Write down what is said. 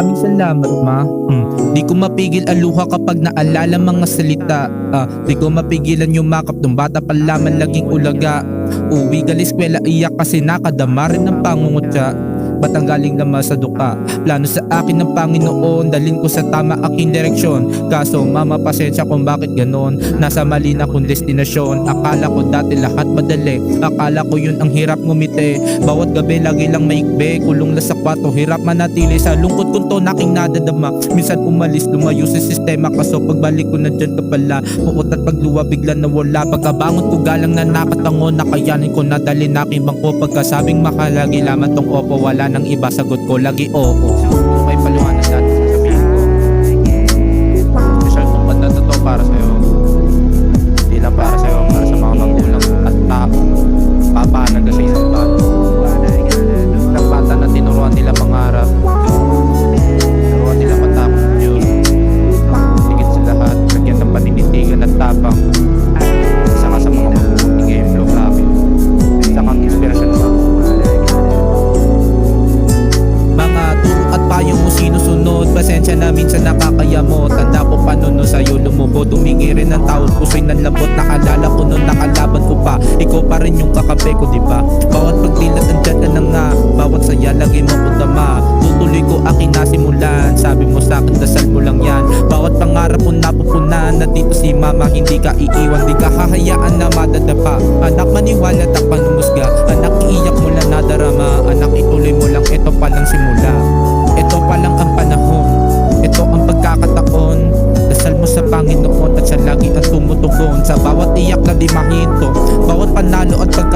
Maraming salamat ma. Hmm. Di ko mapigil ang luha kapag naalala mga salita. Ah, di ko mapigilan yung makap ng bata pa lamang laging ulaga. Uwi gal eskwela iyak kasi nakadama rin ng pangungutya. Ba't ang galing naman sa duka? Plano sa akin ng Panginoon Dalin ko sa tama aking direksyon. Kaso mama pasensya kung bakit ganon. Nasa mali na kong destinasyon. Akala ko dati lahat madali. Akala ko yun ang hirap ngumiti Bawat gabi lagi lang maikbe. Kulong na sa kwarto Hirap manatili. Sa lungkot kong to Naking nadadama. Minsan umalis lumayo sa sistema. Kaso pagbalik ko nandyan ka pala. Puot at pagluwa bigla nawala Pagkabangon ko galang na nakatango. Nakayanin ko na aking bangko. Pagkasabing makalagi lamang tong opo Wala nang iba sagot ko lagi oo. May paliwanag natin sinusunod Pasensya na minsan nakakaya mo Tanda ko pa noon no sa'yo lumubo. Tumingi rin ng tawad puso'y nanlambot. Nakalala ko noon nakalaban ko pa. Ikaw pa rin yung kakape ko diba Bawat pagdilat andyan ka na nga Bawat saya lagi mo ko dama Tutuloy ko aking nasimulan. Sabi mo sa akin dasal mo lang yan. Bawat pangarap mo napupunan. Na dito si mama hindi ka iiwan. Di ka hahayaan na madadapa. Anak maniwala bawat iyak na di mahinto Bawat panalo at pagkakatalo